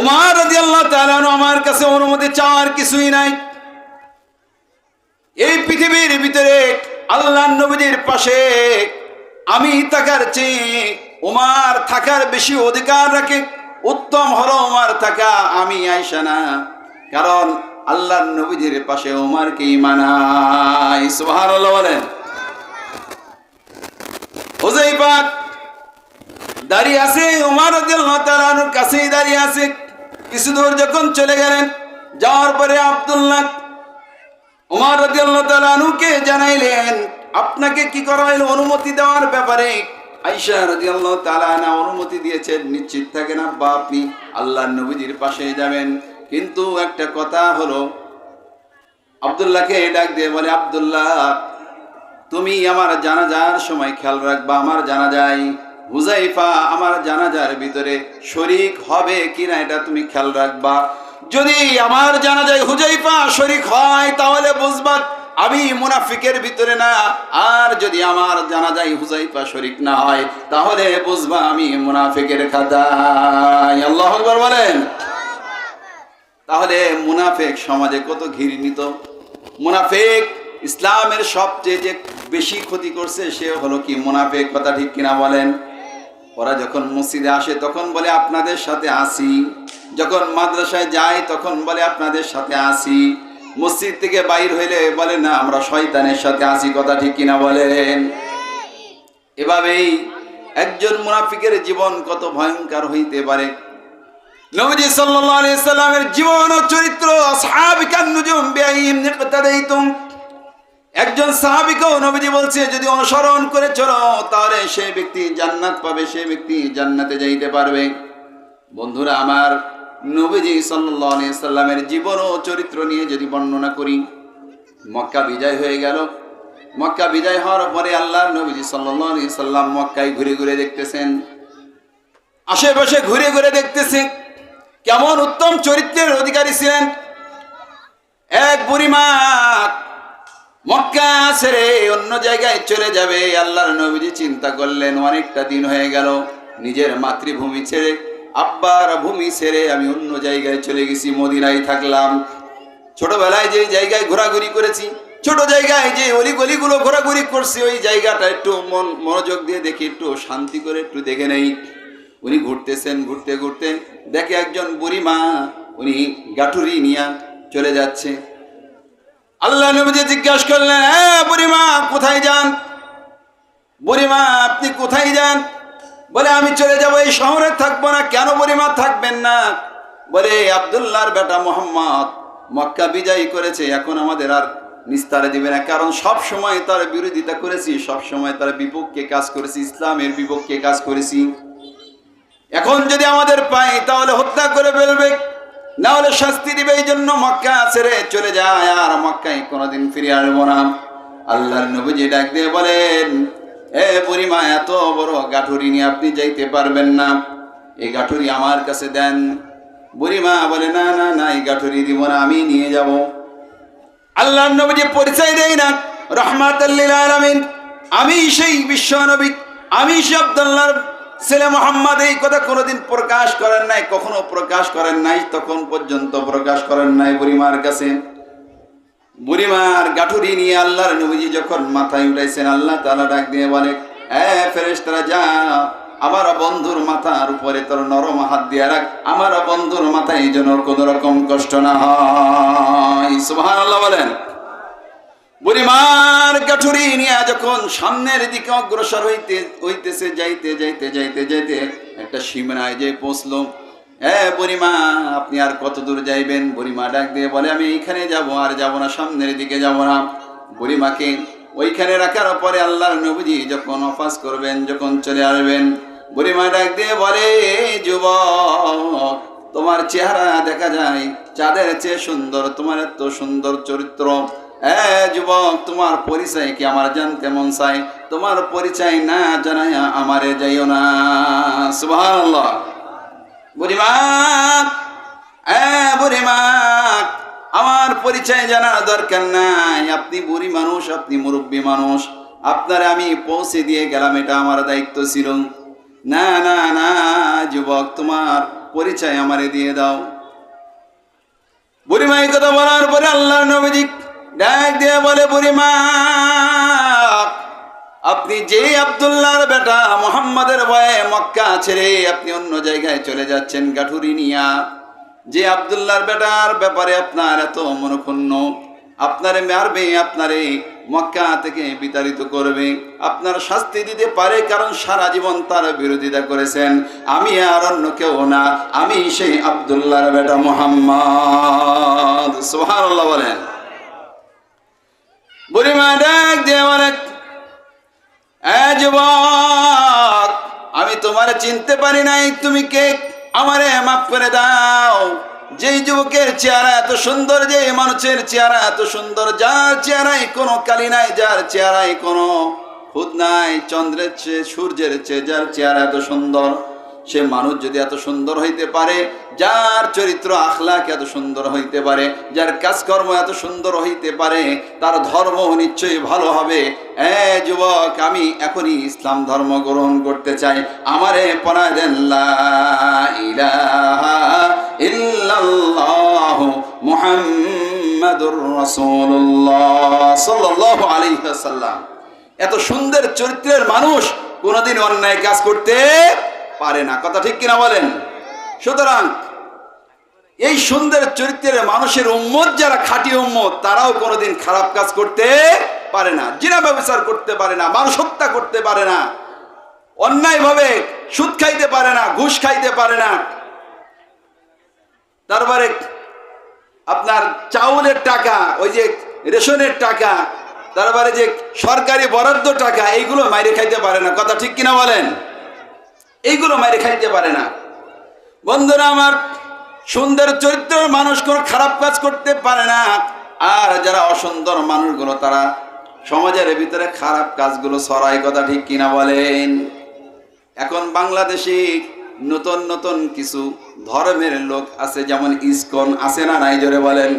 উমার তাআলা আনহু আমার কাছে অনুমতি চাওয়ার কিছুই নাই। এই পৃথিবীর ভিতরে আল্লাহ নবীদের পাশে আমি থাকার চেয়ে উমার থাকার বেশি অধিকার রাখে, উত্তম হলো উমার থাকা, আমি আইসা না। কারণ আল্লাহ নবীদের পাশে উমারকে মানাই সুবহানাল্লাহ বলেন। হুজাইফা দাঁড়িয়ে আছে, উমার কাছেই দাঁড়িয়ে আছে। কিছু দূর যখন চলে গেলেন, যাওয়ার পরে আব্দুল্লাহ উমার রাদিয়াল্লাহু তাআলা আনহুকে জানাইলেন, আপনাকে কি করা হলো? অনুমতি দেওয়ার ব্যাপারে? আনহা অনুমতি দিয়েছেন, নিশ্চিত থাকেন আব্বা, আপনি আল্লাহর নবীজির পাশে যাবেন। কিন্তু একটা কথা হলো, আব্দুল্লাহকে ডাক দিয়ে বলে, আব্দুল্লাহ, তুমি আমার জানাজার সময় খেয়াল রাখবা, আমার জানাজাই হুজাইফা, আমার জানাজার ভিতরে শরিক হবে কিনা এটা তুমি খেয়াল রাখবা। যদি আমার জানাজায় হুজাইফা শরিক হয়, তাহলে বুঝবা আমি মুনাফিকের ভিতরে না। আর যদি আমার জানাজায় হুজাইফা শরিক না হয়, তাহলে বুঝবা আমি মুনাফিকের খাতায়। আল্লাহ আকবার বলেন। তাহলে মুনাফেক সমাজে কত ঘৃণিত। মুনাফেক ইসলামের সবচেয়ে যে বেশি ক্ষতি করছে, সে হলো কি মুনাফেক, কথা ঠিক কিনা বলেন? ওরা যখন মসজিদে আসে, তখন বলে, আপনাদের সাথে আসি। যখন মাদ্রাসায় যায় তখন বলে, আপনাদের সাথে আসি। মসজিদ থেকে বাইর হইলে বলে, না, আমরা শয়তানের সাথে আসি। কথা ঠিক কিনা বলেন? এভাবেই একজন মুনাফিকের জীবন কত ভয়ঙ্কর হইতে পারে। নবীজি সাল্লাল্লাহু আলাইহি সাল্লামের জীবন ও চরিত্র, আসহাবিকান নুজুম নিকতাদাইতুম একজন সাহাবীকেও নবীজি বলছে, যদি অনুসরণ করে চলো, তাহলে সেই ব্যক্তি জান্নাত পাবে, সেই ব্যক্তি জান্নাতে যাইতে পারবে। বন্ধুরা, আমার নবীজি সাল্লামের জীবন ও চরিত্র নিয়ে যদি বর্ণনা করি, মক্কা বিজয় হয়ে গেল। মক্কা বিজয় হওয়ার পরে আল্লাহ নবীজি আলাইহি সাল্লাম মক্কায় ঘুরে ঘুরে দেখতেছেন। আশেপাশে ঘুরে ঘুরে দেখতেছে, কেমন উত্তম চরিত্রের অধিকারী ছিলেন। এক বুড়িমা মক্কা ছেড়ে অন্য জায়গায় চলে যাবে। আল্লাহর নবীজি চিন্তা করলেন, অনেকটা দিন হয়ে গেল, নিজের মাতৃভূমি ছেড়ে, আব্বার ভূমি ছেড়ে আমি অন্য জায়গায় চলে গেছি, মদিনায় থাকলাম। ছোটবেলায় যে জায়গায় ঘোরাঘুরি করেছি, ছোট জায়গায় যে অলিগলিগুলো ঘোরাঘুরি করছি, ওই জায়গাটা একটু মন, মনোযোগ দিয়ে দেখি, একটু শান্তি করে একটু দেখে নেই। উনি ঘুরতেছেন, ঘুরতে ঘুরতে দেখে একজন বুড়ি মা, উনি গাঠুরি নিয়ে চলে যাচ্ছে। আল্লাহ নবীজি জিজ্ঞাসা করলেন হ্যাঁ বুড়িমা, কোথায় যান? বুড়িমা, আপনি কোথায় যান? বলে, আমি চলে যাব, এই শহরে থাকব না। কেন বুড়িমা, থাকবেন না? বলে আবদুল্লাহর বেটা মোহাম্মদ মক্কা বিজয়ী করেছে, এখন আমাদের আর নিস্তারে দিবে না। কারণ সব সময় তার বিরোধিতা করেছি, সব সময় তার বিপক্ষে কাজ করেছি, ইসলামের বিপক্ষে কাজ করেছি। এখন যদি আমাদের পাই তাহলে হত্যা করে ফেলবে। না হলে শাস্তি দিবে এই জন্য মক্কা ছেড়ে চলে যায় আর মক্কায় কোনোদিন ফিরে আসব না। আল্লাহর নবীজি ডাক দিয়ে বলেন, এ বুড়িমা, এত বড় গাঠুরি নিয়ে আপনি যাইতে পারবেন না। এই গাঠুরি আমার কাছে দেন। বুড়িমা বলে, না না না, এই গাঠুরি দিব না, আমি নিয়ে যাব। আল্লাহর নবীজি পরিচয় দেয় না রহমাতাল্লিল আলামিন, আমি সেই বিশ্ব নবী আমি সে আব্দুল্লাহর ছেলে মোহাম্মদ এই কথা কোনোদিন প্রকাশ করেন নাই, কখনো প্রকাশ করেন নাই, তখন পর্যন্ত প্রকাশ করেন নাই বুড়িমার কাছে। বুড়িমার গাঠুরি নিয়ে আল্লাহর নবীজি যখন মাথায় উঠাইছেন, আল্লাহ তালা ডাক দিয়ে বলে, এ ফেরেশতারা, যা, আমার বন্ধুর মাথার উপরে তোর নরম হাত দিয়ে রাখ, আমার বন্ধুর মাথায় যেন কোনো রকম কষ্ট না হয়। সুবহানাল্লাহ বলেন। বুড়িমার নিয়ে যখন সামনের দিকে অগ্রসর হইতে, হইতেছে, যাইতে যাইতে যাইতে যাইতে একটা যে পৌঁছলো। বুড়িমা, আপনি আর কত দূর যাইবেন? বুড়িমা ডাক দিয়ে বলে, আমি এইখানে যাব, আর যাব না, সামনের দিকে যাব না। বুড়িমাকে ওইখানে রাখার পরে আল্লাহর নবীজি যখন অফাস করবেন, যখন চলে আসবেন, বুড়িমা ডাক দিয়ে বলে "এই যুবক, তোমার চেহারা দেখা যায়, চাঁদের চেয়ে সুন্দর, তোমার এত সুন্দর চরিত্র। যুবক, তোমার পরিচয় কি আমার জানতে মন চাই তোমার পরিচয় না জানাই আমারে যাইও না। সুবহানাল্লাহ। বুড়িমা এ বুড়িমা আমার পরিচয় জানার দরকার নাই। আপনি বুড়ি মানুষ, আপনি মুরব্বী মানুষ। আপনারে আমি পৌঁছে দিয়ে গেলাম, এটা আমার দায়িত্ব ছিল। না না না, যুবক, তোমার পরিচয় আমারে দিয়ে দাও। বুড়িমা এই কথা বলার পরে আল্লাহ নবীজি ডাক দিয়ে বলে বুড়িমা আপনি যে আব্দুল্লাহর বেটা মোহাম্মদের ভয়ে মক্কা ছেড়ে আপনি অন্য জায়গায় চলে যাচ্ছেন গাঠুরি নিয়া, যে আব্দুল্লাহর বেটার ব্যাপারে আপনার এত মনক্ষুণ্ণ, আপনারে মারবে, আপনারে মক্কা থেকে বিতাড়িত করবে, আপনার শাস্তি দিতে পারে কারণ সারা জীবন তার বিরোধিতা করেছেন, আমি আর অন্য কেউ না, আমি সেই আব্দুল্লাহর বেটা মোহাম্মদ। সোহান বলেন। বুড়িমা ডাক এ যুবক, আমি তোমার চিনতে পারি নাই, তুমি কে? আমারে মাফ করে দাও। যেই যুবকের চেহারা এত সুন্দর যে মানুষের চেহারা এত সুন্দর, যার চেহারায় কোনো কালি নাই, যার চেহারায় কোনো খুদ নাই, চন্দ্রের চেয়ে, সূর্যের চেয়ে, যার চেহারা এত সুন্দর সে মানুষ যদি এত সুন্দর হইতে পারে, যার চরিত্র আখলাক এত সুন্দর হইতে পারে, যার কাজকর্ম এত সুন্দর হইতে পারে, তার ধর্ম নিশ্চয়ই ভালো হবে। এ যুবক, আমি এখনই ইসলাম ধর্ম গ্রহণ করতে চাই। আমারে পড়ায় দেন এত সুন্দর চরিত্রের মানুষ কোনোদিন অন্যায় কাজ করতে পারে না। কথা ঠিক কিনা বলেন? সুতরাং এই সুন্দর চরিত্রের মানুষের উম্মত, যারা খাঁটি উম্মত, তারাও কোনোদিন খারাপ কাজ করতে পারে না। জিনা ব্যবচার করতে পারে না, মানুষ হত্যা করতে পারে না, অন্যায়ভাবে সুদ খাইতে পারে না, ঘুষ খাইতে পারে না। তারপরে আপনার চাউলের টাকা, ওই যে রেশনের টাকা, তারপরে যে সরকারি বরাদ্দ টাকা, এইগুলো মাইরে খাইতে পারে না। কথা ঠিক কিনা বলেন? এইগুলো মাইরে খাইতে পারে না। বন্ধুরা আমার, সুন্দর চরিত্রের মানুষ কোনো খারাপ কাজ করতে পারে না। আর যারা অসুন্দর মানুষগুলো, তারা সমাজের ভিতরে খারাপ কাজগুলো সরাই কথা ঠিক কিনা বলেন। এখন বাংলাদেশে নতুন নতুন কিছু ধর্মের লোক আছে, যেমন ইসকন আছে না নাই, জোরে বলেন।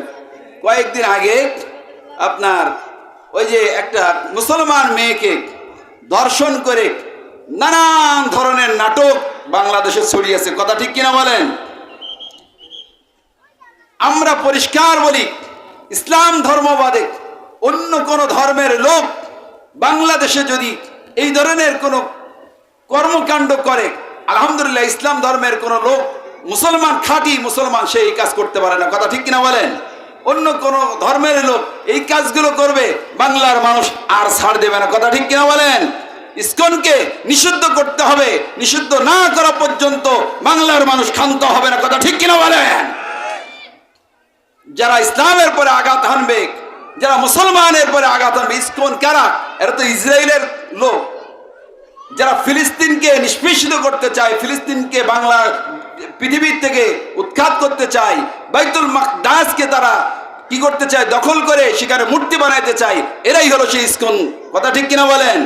কয়েকদিন আগে আপনার ওই যে একটা মুসলমান মেয়েকে দর্শন করে নানান ধরনের নাটক বাংলাদেশে ছড়িয়েছে। কথা ঠিক কিনা বলেন? আমরা পরিষ্কার বলি, ইসলাম ধর্মবাদে অন্য কোনো ধর্মের লোক বাংলাদেশে যদি এই ধরনের কোনো কর্মকাণ্ড করে, আলহামদুলিল্লাহ ইসলাম ধর্মের কোনো লোক মুসলমান খাঁটি মুসলমান, সে এই কাজ করতে পারে না। কথা ঠিক কিনা বলেন? অন্য কোন ধর্মের লোক এই কাজগুলো করবে, বাংলার মানুষ আর ছাড় দেবে না। কথা ঠিক কিনা বলেন? ইসকনকে নিষিদ্ধ করতে হবে, নিষিদ্ধ না করা পর্যন্ত বাংলার মানুষ ক্ষান্ত হবে না। কথা ঠিক কিনা বলেন? যারা ইসলামের পরে আঘাত হানবে, যারা মুসলমানের পরে আঘাত হানবে ইসকন কারা? এরা তো ইসরায়েলের লোক। যারা ফিলিস্তিনকে নিষ্পেষিত করতে চায়, ফিলিস্তিনকে বাংলা পৃথিবীর থেকে উৎখাত করতে চায়, বাইতুল মাকদাসকে তারা কি করতে চায়? দখল করে সেখানে মূর্তি বানাইতে চায়, এরাই হলো সেই ইস্কন কথা ঠিক কিনা বলেন?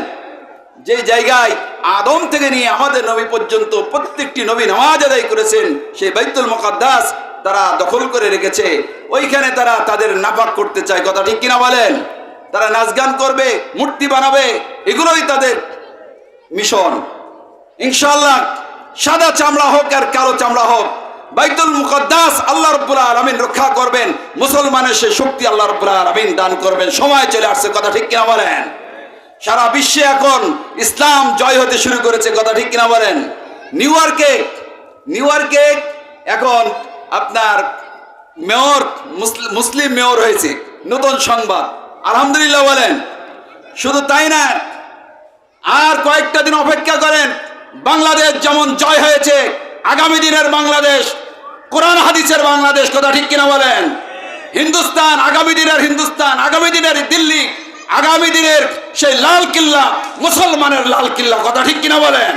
যে জায়গায় আদম থেকে নিয়ে আমাদের নবী পর্যন্ত প্রত্যেকটি নবী নামাজ আদায় করেছেন, সেই বাইতুল মকাদ্দাস তারা দখল করে রেখেছে। ওইখানে তারা তাদের নাপাক করতে চায়। কথা ঠিক কিনা বলেন? তারা নাচ গান করবে, মূর্তি বানাবে, এগুলোই তাদের মিশন। ইনশাল্লাহ সাদা চামড়া হোক আর কালো চামড়া হোক, বাইতুল মুকদ্দাস আল্লাহ রব্বুল আলামিন রক্ষা করবেন। মুসলমানের সে শক্তি আল্লাহ রব্বুল আলামিন দান করবেন। সময় চলে আসছে। কথা ঠিক কিনা বলেন? সারা বিশ্বে এখন ইসলাম জয় হতে শুরু করেছে, কথা ঠিক কিনা বলেন? নিউ ইয়র্কে নিউ ইয়র্কে এখন আপনার মেয়র মুসলিম- মেয়র হয়েছে, নতুন সংবাদ। আলহামদুলিল্লাহ বলেন, শুধু তাই না, আর কয়েকটা দিন অপেক্ষা করেন, বাংলাদেশ যেমন জয় হয়েছে, আগামী দিনের বাংলাদেশ, কোরআন হাদিসের বাংলাদেশ, কথা ঠিক কিনা বলেন? হিন্দুস্তান, আগামী দিনের হিন্দুস্তান, আগামী দিনের দিল্লি আগামী দিনের সেই লাল কিল্লা, মুসলমানের লাল কিল্লা, কথা ঠিক কিনা বলেন?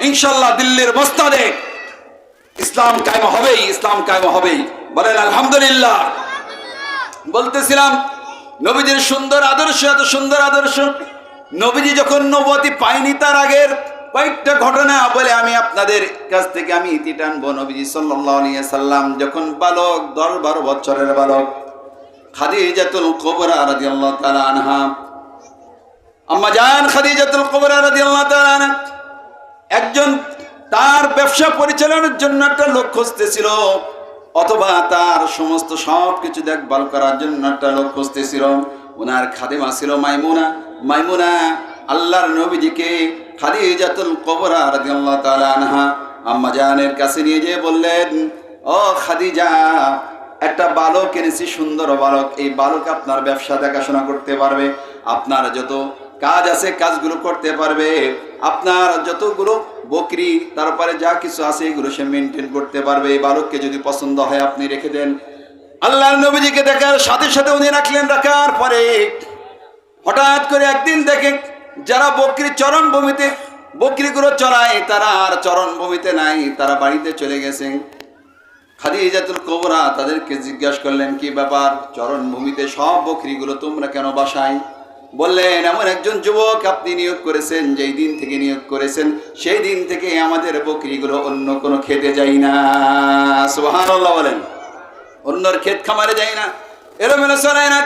ইনশাল্লাহ দিল্লির মস্তাদে ইসলাম কায়ম হবেই, ইসলাম কায়ম হবেই। বলেন, আলহামদুলিল্লাহ। বলতেছিলাম, নবীজির সুন্দর আদর্শ, এত সুন্দর আদর্শ। নবীজি যখন নবতী পায়নি তার আগের কয়েকটা ঘটনা, বলে আমি আপনাদের কাছ থেকে আমি ইতি টানবো। নবীজি সাল্লাহ সাল্লাম যখন বালক, দশ বারো বছরের বালক খাদিজাতুল কুবরা রাদিয়াল্লাহু তাআলা আনহা। আম্মা জান খাদিজাতুল কুবরা রাদিয়াল্লাহু তাআলা আনহা, একজন তার ব্যবসা পরিচালনার জন্য একটা লোক খুঁজতেছিল, অথবা তার সমস্ত সব কিছু দেখভাল করার জন্য একটা লোক খুঁজতেছিল। ওনার খাদেমা ছিল মাইমুনা। মাইমুনা, আল্লাহর নবীজিকে খাদিজাতুল কবরা রাদিয়াল্লাহু তাআলা আনহা আম্মা জানের কাছে নিয়ে যেয়ে বললেন, ও খাদিজা একটা বালক এনেছি, সুন্দর বালক। এই বালক আপনার ব্যবসা দেখাশোনা করতে পারবে, আপনার যত কাজ আছে কাজগুলো করতে পারবে, আপনার যতগুলো বকরি তারপরে যা কিছু আছে এগুলো সে মেনটেন করতে পারবে। এই বালককে যদি পছন্দ হয়, আপনি রেখে দেন। আল্লাহর নবীজিকে দেখার সাথে সাথে উনি রাখলেন রাখার পরে, হঠাৎ করে একদিন দেখে যারা বকরি চরণ ভূমিতে, বকরিগুলো চড়ায়, তারা আর চরণ ভূমিতে নাই, তারা বাড়িতে চলে গেছেন খাদিজাতুল কোবরা তাদেরকে জিজ্ঞাসা করলেন, কি ব্যাপার? চরণভূমিতে সব বকরিগুলো তোমরা কেন বাসাই বললেন, এমন একজন যুবক আপনি নিয়োগ করেছেন, যেই দিন থেকে নিয়োগ করেছেন, সেই দিন থেকে আমাদের বকরিগুলো অন্য কোনো খেতে যাই না। সুবহানাল্লাহ বলেন। অন্যর ক্ষেত খামারে যাই না। এলোমেলো চড়ায় না।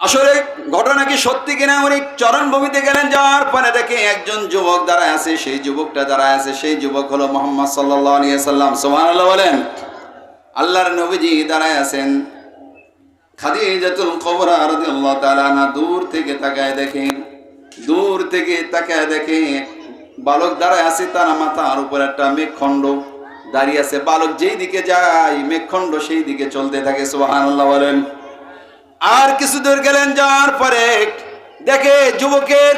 আসলে ঘটনা কি সত্যি কিনা উনি চরণভূমিতে গেলেন? যাওয়ার পরে দেখে একজন যুবক দাঁড়ায় আছে, সেই যুবকটা দাঁড়ায় আছে, সেই যুবক হলো মোহাম্মদ সাল্লাহ আলিয়া সাল্লাম সোমান বলেন, আল্লাহর নবীজি দাঁড়ায় আছেন। খাদিজাতুল কবরা রাদিয়াল্লাহু তাআলা দূর থেকে তাকায় দেখেন দূর থেকে তাকায় দেখে বালক দাঁড়ায় আছে, তার মাথার উপর একটা মেঘখণ্ড দাঁড়িয়ে আছে। বালক যেই দিকে যায়, মেঘখণ্ড সেই দিকে চলতে থাকে, সুবহানাল্লাহ বলেন। আর কিছু দূর গেলেন যাওয়ার পরে দেখে যুবকের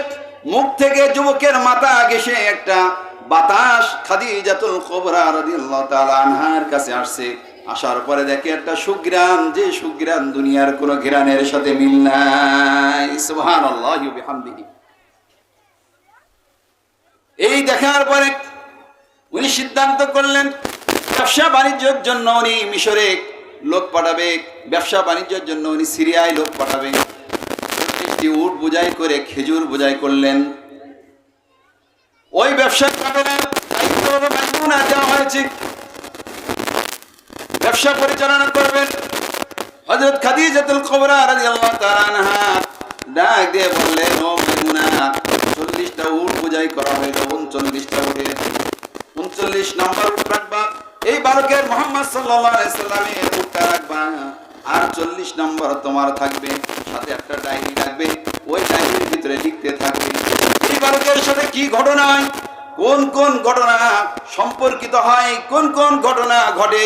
মুখ থেকে যুবকের মাথা ঘেসে একটা বাতাস খাদিজাতুল কোবরা রাদিয়াল্লাহু তাআলা আনহার কাছে আসছে। আসার পরে দেখে একটা সুগ্রাম যে সুগ্রাম দুনিয়ার কোনো ঘিরানের সাথে মিল নাই। সুবহানাল্লাহি বিহামদিহি। এই দেখার পরে উনি সিদ্ধান্ত করলেন ব্যবসা বাণিজ্যের জন্য উনি মিশরে লোক পাঠাবে, ব্যবসা বাণিজ্যের জন্য উনি সিরিয়ায় লোক পাঠাবে একটি উট বোঝাই করে খেজুর বোঝাই করলেন। ওই হয়েছে। ব্যবসা পরিচালনা করবেন হযরত খাদিজাতুল কুবরা ডাক দিয়ে বললেন ও মাইমুনা 40টা উট বোঝাই করা হলো 39টা উটের। 39 নাম্বার মোহাম্মদ সাল্লাল্লাহু আলাইহি সাল্লামের উটটা রাখবা। আর 40 নম্বর তোমার থাকবে, সাথে একটা ডায়েরি রাখবে ওই ডায়েরির ভিতরে লিখতে থাকবে এই বালকের সাথে কি ঘটনা, কোন কোন ঘটনা সম্পর্কিত হয়, কোন কোন ঘটনা ঘটে।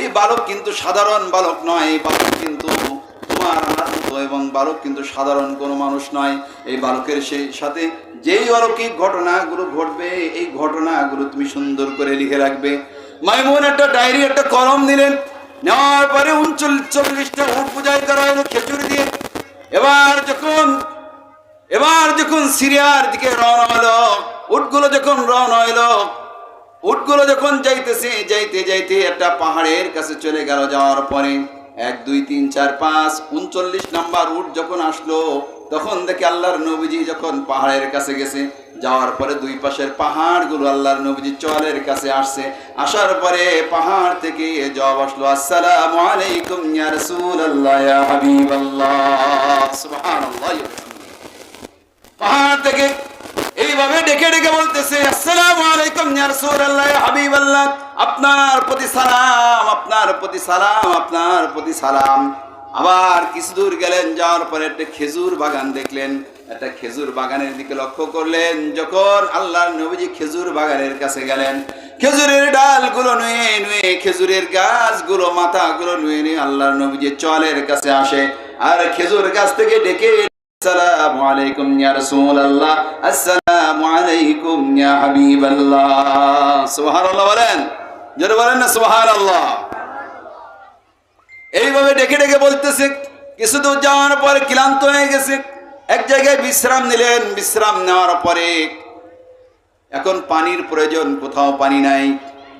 এই বালক কিন্তু সাধারণ বালক নয়, এই বালক কিন্তু তোমার এবং বালক কিন্তু সাধারণ কোনো মানুষ নয়। এই বালকের সেই সাথে যেই অলৌকিক ঘটনাগুলো ঘটবে, এই ঘটনাগুলো তুমি সুন্দর করে লিখে রাখবে। মাইমুন একটা ডায়েরি, একটা কলম দিলেন নেওয়ার পরে উনচল্লিশটা উট পূজায় করা হলো, খেজুর দিয়ে। এবার যখন এবার যখন সিরিয়ার দিকে রওনা হলো, উটগুলো যখন রওনা হলো, উটগুলো যখন যাইতেছে, যাইতে যাইতে একটা পাহাড়ের কাছে চলে গেল যাওয়ার পরে, এক, দুই, তিন, চার, পাঁচ, উনচল্লিশ নাম্বার উট যখন আসলো, তখন দেখে আল্লাহর নবীজি যখন পাহাড়ের কাছে গেছে যাওয়ার পরে দুই পাশের পাহাড়গুলো আল্লাহর নবীজি চলের কাছে আসছে। আসার পরে পাহাড় থেকে জবাব আসলো, আসসালামু আলাইকুম ইয়া রাসূলুল্লাহ, ইয়া হাবিবাল্লাহ। সুবহানাল্লাহ পাহাড় থেকে এইভাবে ডেকে ডেকে বলতেছে, আসসালামু আলাইকুম ইয়া রাসূলুল্লাহ, ইয়া হাবিবাল্লাহ। আপনার প্রতি সালাম, আপনার প্রতি সালাম, আপনার প্রতি সালাম। আবার কিছু দূর গেলেন, যাওয়ার পরে একটা খেজুর বাগান দেখলেন। একটা খেজুর বাগানের দিকে লক্ষ্য করলেন, যখন আল্লাহর নবীজি খেজুর বাগানের কাছে গেলেন, খেজুরের ডালগুলো নুয়ে নুয়ে, খেজুরের গাছগুলো, মাথাগুলো নুয়ে নুয়ে আল্লাহর নবীজি চলের কাছে আসে। আর খেজুর গাছ থেকে ডেকে আসসালামু আলাইকুম ইয়া রাসূলুল্লাহ, আসসালামু আলাইকুম ইয়া হাবিবাল্লাহ। সুবহানাল্লাহ বলেন। জোরে বলেন না, সুবহানাল্লাহ। এইভাবে ডেকে ডেকে বলতেছে কিছু দূর যাওয়ার পরে ক্লান্ত হয়ে গেছে। এক জায়গায় বিশ্রাম নিলেন, বিশ্রাম নেওয়ার পরে এখন পানির প্রয়োজন, কোথাও পানি নাই।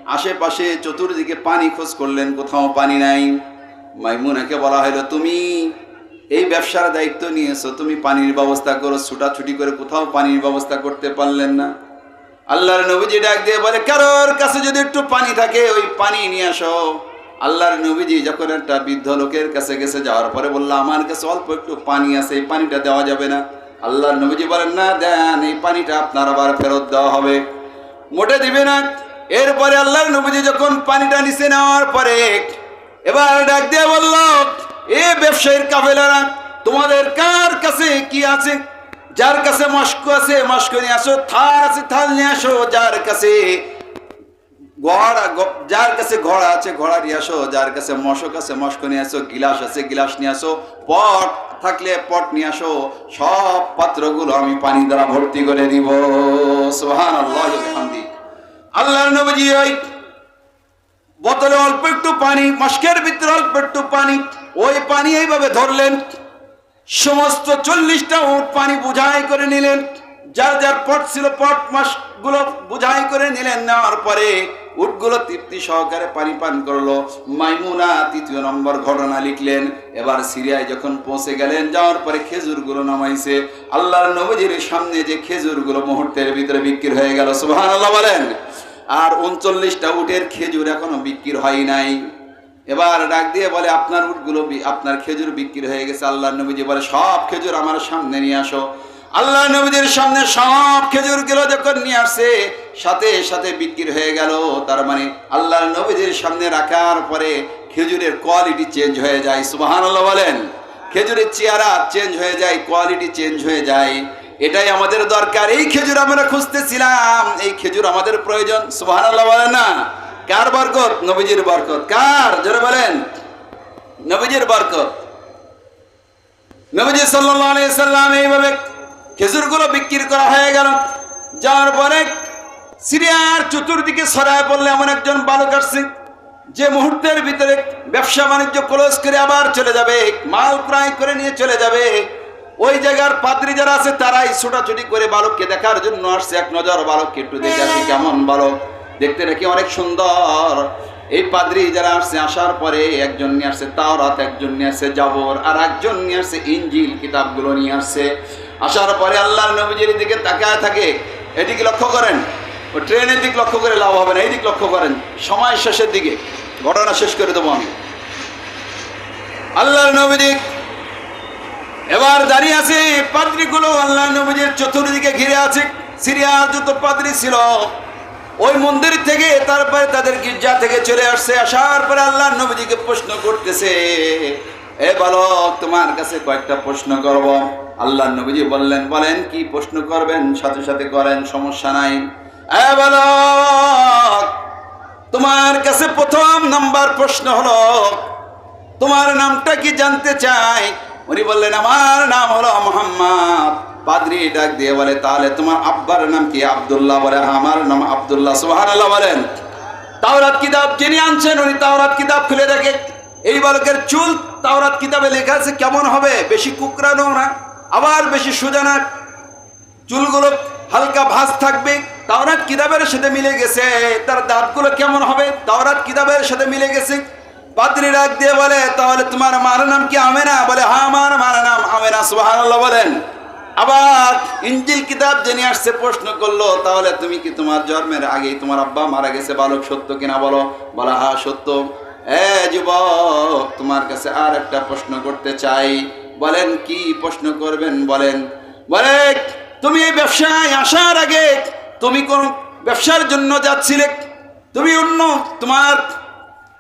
আশেপাশে চতুর্দিকে পানি খোঁজ করলেন, কোথাও পানি নাই। মাইমুনাকে বলা হলো, তুমি এই ব্যবসার দায়িত্ব নিয়েছো, তুমি পানির ব্যবস্থা করো, ছুটাছুটি করে কোথাও পানির ব্যবস্থা করতে পারলেন না। আল্লাহর নবীজি ডাক দিয়ে বলে, কারোর কাছে যদি একটু পানি থাকে, ওই পানি নিয়ে আসো। আল্লাহর নবীজি যখন একটা বৃদ্ধ লোকের কাছে গেছে, যাওয়ার পরে বলল, আমার কাছে অল্প একটু পানি আছে, এই পানিটা দেওয়া যাবে না। আল্লাহর নবীজি বলেন, না, দেন, এই পানিটা আপনার আবার ফেরত দেওয়া হবে। মোটে দিবে না। এরপরে আল্লাহর নবীজি যখন পানিটা নিচে নেওয়ার পরে এবার ডাক দিয়ে বলল, এ ব্যবসায়ীর কাফেলারা, তোমাদের কার কাছে কি আছে? যার কাছে মস্ক আছে, মস্ক নিয়ে আসো, থার আছে, থাল নিয়ে আসো, যার কাছে ঘোড়া যার কাছে ঘোড়া আছে, ঘোড়া নিয়ে আসো, যার কাছে মশক আছে, মশক নিয়ে আসো, গিলাস আছে, গিলাস নিয়ে আসো, পট থাকলে পট নিয়ে আসো, সব পাত্রগুলো আমি পানি দ্বারা ভর্তি করে দিব। সোহান আল্লাহ আল্লাহর নবীজি ওই বোতলে অল্প একটু পানি, মস্কের ভিতরে অল্প একটু পানি, ওই পানি এইভাবে ধরলেন, সমস্ত চল্লিশটা উট পানি বুঝাই করে নিলেন, যার যার পট ছিল পট মাসগুলো বুঝাই করে নিলেন, নেওয়ার পরে উটগুলো তৃপ্তি সহকারে পানি পান করল। মাইমুনা তৃতীয় নম্বর ঘটনা লিখলেন, এবার সিরিয়ায় যখন পৌঁছে গেলেন, যাওয়ার পরে খেজুরগুলো নামাইছে। আল্লাহর নবজির সামনে যে খেজুরগুলো মুহূর্তের ভিতরে বিক্রি হয়ে গেল সুবহান আল্লাহ বলেন। আর উনচল্লিশটা উটের খেজুর এখনও বিক্রি হয় নাই। এবার ডাক দিয়ে বলে, আপনার উটগুলো আপনার খেজুর বিক্রি হয়ে গেছে আল্লাহ নবীজি বলে, সব খেজুর আমার সামনে নিয়ে আসো। আল্লাহ নবীজির সামনে সব খেজুরগুলো যখন নিয়ে আসছে, সাথে সাথে বিক্রি হয়ে গেল। তার মানে আল্লাহ নবীজির সামনে রাখার পরে খেজুরের কোয়ালিটি চেঞ্জ হয়ে যায়। সুবাহান আল্লাহ বলেন, খেজুরের চেহারা চেঞ্জ হয়ে যায় কোয়ালিটি চেঞ্জ হয়ে যায়। এটাই আমাদের দরকার। এই খেজুর আমরা খুঁজতেছিলাম। এই খেজুর আমাদের প্রয়োজন। সুবাহান আল্লাহ বলেন না? কার বরকত? নবীজির বরকত। কার? জোরে বলেন। নবীজির বরকত। নবীজি সাল্লাম এইভাবে খেজুরগুলো বিক্রি করা হয়ে গেল। যাওয়ার পরে সিরিয়ার চতুর্দিকে ছড়ায় পড়লে এমন একজন বালক আসছে, যে মুহূর্তের ভিতরে ব্যবসা বাণিজ্য ক্লোজ করে আবার চলে যাবে, মাল ক্রয় করে নিয়ে চলে যাবে। ওই জায়গার পাত্রী যারা আছে, তারাই ছোটাছুটি করে বালককে দেখার জন্য আসছে। এক নজর বালককে একটু দেখে আসি, কেমন বালক? দেখতে নাকি অনেক সুন্দর। এই পাদ্রি যারা আসছে, আসার পরে একজন নিয়ে আসছে, তাওরাত একজন নিয়ে আসছে, জাবর, আর একজন নিয়ে আসছে, ইঞ্জিল কিতাবগুলো নিয়ে আসছে। আসার পরে আল্লাহর নবীজির দিকে তাকায় থাকে, এদিকে লক্ষ্য করেন ও ট্রেনের দিক লক্ষ্য করে লাভ হবে না, এই দিক লক্ষ্য করেন, সময় শেষের দিকে, ঘটনা শেষ করে দেবো আমি। আল্লাহর নবীজি এবার দাঁড়িয়ে আছে, পাদ্রিগুলো আল্লাহ নবীজির চতুর্দিকে ঘিরে আছে, সিরিয়ার যত পাদ্রি ছিল, ওই মন্দির থেকে তারপরে তাদের গির্জা থেকে চলে আসছে, আসার পরে আল্লাহ নবীজিকে প্রশ্ন করতেছে এ বালক, তোমার কাছে কয়েকটা প্রশ্ন করব। আল্লাহ নবীজি বললেন, বলেন, কি প্রশ্ন করবেন? সাথে সাথে করেন, সমস্যা নাই। এ তোমার কাছে প্রথম নাম্বার প্রশ্ন হলো, তোমার নামটা কি জানতে চাই? উনি বললেন, আমার নাম হলো মোহাম্মদ। পাদ্রি ডাক দিয়ে বলে, তাহলে তোমার আব্বার নাম কি? আবদুল্লাহ বলে, আমার নাম আব্দুল্লাহ। সুহান বলেন। তাওরাত কিতাব যিনি আনছেন উনি, তাওরাত কিতাব খুলে দেখে এই বালকের চুল তাওরাত কিতাবে লেখা আছে, কেমন হবে? বেশি কুকরানো না, আবার বেশি সোজা না। চুলগুলো হালকা ভাঁজ থাকবে। তাওরাত কিতাবের সাথে মিলে গেছে। তার দাঁতগুলো কেমন হবে? তাওরাত কিতাবের সাথে মিলে গেছে। পাত্রী ডাক দিয়ে বলে, তাহলে তোমার মার নাম কি আমেনা? বলে হ্যাঁ আমার মার নাম আমেনা, সুবহানাল্লাহ, বলেন। আবার ইঞ্জিল কিতাব জেনে আসছে, প্রশ্ন করল, তাহলে তুমি কি তোমার জন্মের আগেই তোমার আব্বা মারা গেছে? বালক সত্য কিনা বলো? বলা হ্যাঁ সত্য। তোমার কাছে আর একটা প্রশ্ন করতে চাই। বলেন, কি প্রশ্ন করবেন বলেন? বলে, তুমি এই ব্যবসায় আসার আগে তুমি কোন ব্যবসার জন্য যাচ্ছিলে? তুমি অন্য তোমার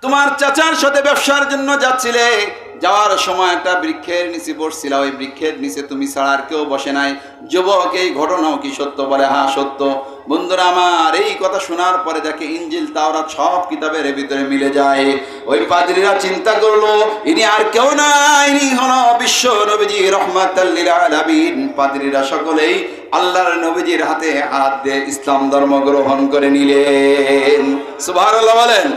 তোমার চাচার সাথে ব্যবসার জন্য যাচ্ছিলে? যাওয়ার সময় একটা বৃক্ষের নিচে বসছিল ওই বৃক্ষের নিচে তুমি ছাড়া আর কেউ বসে নাই। যুবক, এই ঘটনাও কি সত্য? বলে হ্যাঁ সত্য। বন্ধুরা আমার, এই কথা শোনার পরে দেখে ইঞ্জিল তাওরা সব কিতাবের ভিতরে মিলে যায়। ওই পাদ্রীরা চিন্তা করল, ইনি আর কেউ না ইনি হলো বিশ্ব নবীজি রহমাতাল্লিল পাদ্রীরা সকলেই আল্লাহর নবীজির হাতে হাত দিয়ে ইসলাম ধর্ম গ্রহণ করে নিলেন। সুবহানাল্লাহ বলেন,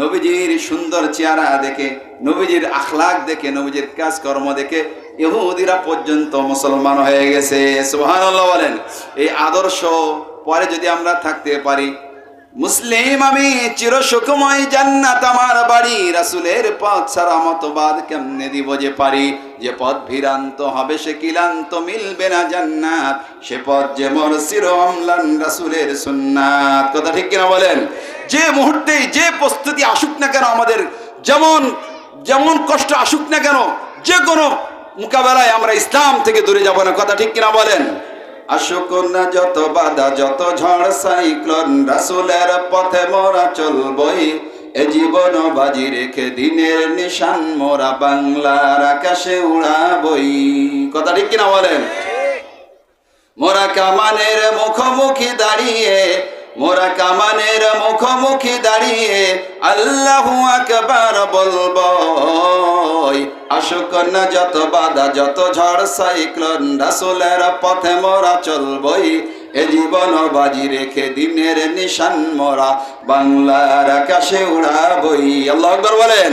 নবীজির সুন্দর চেহারা দেখে নবীজির আখলাক দেখে, নবীজির কাজকর্ম দেখে ইহুদিরা পর্যন্ত মুসলমান হয়ে গেছে। সুবহানাল্লাহ বলেন, এই আদর্শ পরে যদি আমরা থাকতে পারি, মুসলিম আমি চির সুখময় জান্নাত আমার বাড়ি, রাসুলের পথ ছাড়া মতবাদ কেমনে দিব যে পারি? যে পথ ভিরান্ত হবে সে কিলান্ত, মিলবে না জান্নাত। সে পথ যে মোর চির অম্লান, রাসুলের সুন্নাত। কথা ঠিক কিনা বলেন? যে মুহূর্তেই যে প্রস্তুতি আসুক না কেন, আমাদের যেমন যেমন কষ্ট আসুক না কেন যে কোনো মোকাবেলায় আমরা ইসলাম থেকে দূরে যাব না। কথা ঠিক কিনা বলেন? আসুক না যত বাধা যত ঝড় সাইক্লোন রাসুলের পথে মোরা চলবই। এ জীবন বাজি রেখে দিনের নিশান মোরা বাংলার আকাশে উড়াবই। কথা ঠিক কিনা বলেন? মোরা কামানের মুখোমুখি দাঁড়িয়ে মোরা কামানের মুখোমুখি দাঁড়িয়ে আল্লাহু আকবার বলব আসুক না যত বাধা, যত ঝড়, সাইক্লোন রাসুলের পথে মোরা চলবই। এ জীবন বাজি রেখে দিনের নিশান মোরা বাংলার আকাশে উড়াবই। আল্লাহ আকবার বলেন।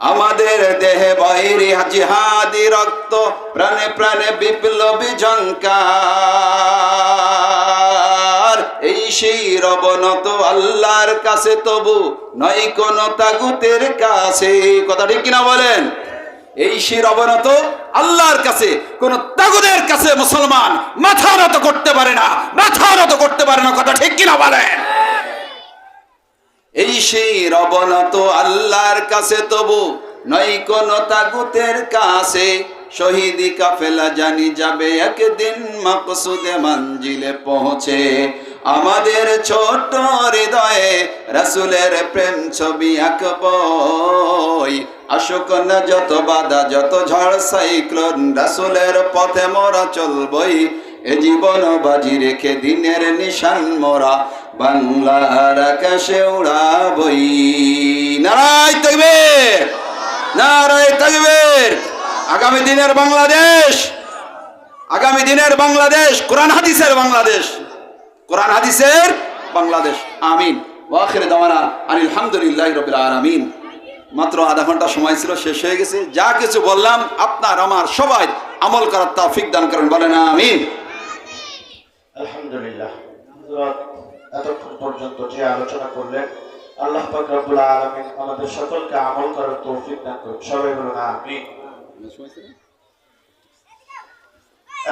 আমাদের দেহে বাইরে জিহাদি রক্ত, প্রাণে প্রাণে বিপ্লবী ঝঙ্কার এই সেই রবনত আল্লাহর কাছে তবু নয় কোন তাগুতের কাছে। কথা ঠিক কিনা বলেন? এই সেই অবনত আল্লাহর কাছে, কোন তাগুদের কাছে মুসলমান মাথা নত করতে পারে না, মাথা নত করতে পারে না, কথা ঠিক কিনা বলেন? এই সেই রবনত আল্লাহর কাছে তবু নয় কোন তাগুতের কাছে। শহীদি কাফেলা জানি যাবে একদিন মকসুদে মঞ্জিলে পৌঁছে। আমাদের ছোট হৃদয়ে রাসুলের প্রেম ছবি আঁকবই। আসুক না যত বাধা, যত ঝড়, সাইক্লোন, রাসুলের পথে মোরা চলবই। এ জীবন বাজি রেখে দিনের নিশান মোরা বাংলার আকাশে উড়াবই। নারায় থাকবে নারায় থাকবে আগামী দিনের বাংলাদেশ, আগামী দিনের বাংলাদেশ, কোরআন হাদিসের বাংলাদেশ, কোরআন হাদিসের বাংলাদেশ, আমিন। ওয়াখির দাওয়ানা আলহামদুলিল্লাহ রবিল আলামিন। মাত্র আধা ঘণ্টা সময় ছিল, শেষ হয়ে গেছে। যা কিছু বললাম, আপনার, আমার, সবাই আমল করার তৌফিক দান করেন, বলেন আমিন। আলহামদুলিল্লাহ। এতক্ষণ পর্যন্ত যে আলোচনা করলেন, আল্লাহ পাক রব্বুল আলামিন আমাদের সকলকে আমল করার তৌফিক দান করুন। সবাই বলুন আমিন।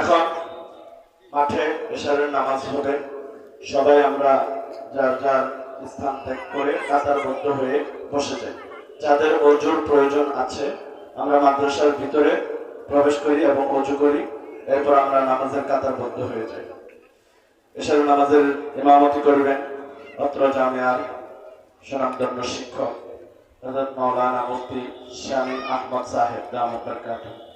এখন মাঠে এশারের নামাজ হবে। সবাই আমরা যার যার স্থান ত্যাগ করে কাতারবদ্ধ হয়ে বসে যাই। যাদের অজুর প্রয়োজন আছে, আমরা মাদ্রাসার ভিতরে প্রবেশ করি এবং অজু করি। এরপর আমরা নামাজের কাতারবদ্ধ হয়ে যাই। এশারের নামাজের ইমামতি করবেন অত্র জামিয়ার সুনামধন্য শিক্ষক। हज़रत मौलाना मुफ्ती शामी अहमद साहेब दामद बरकत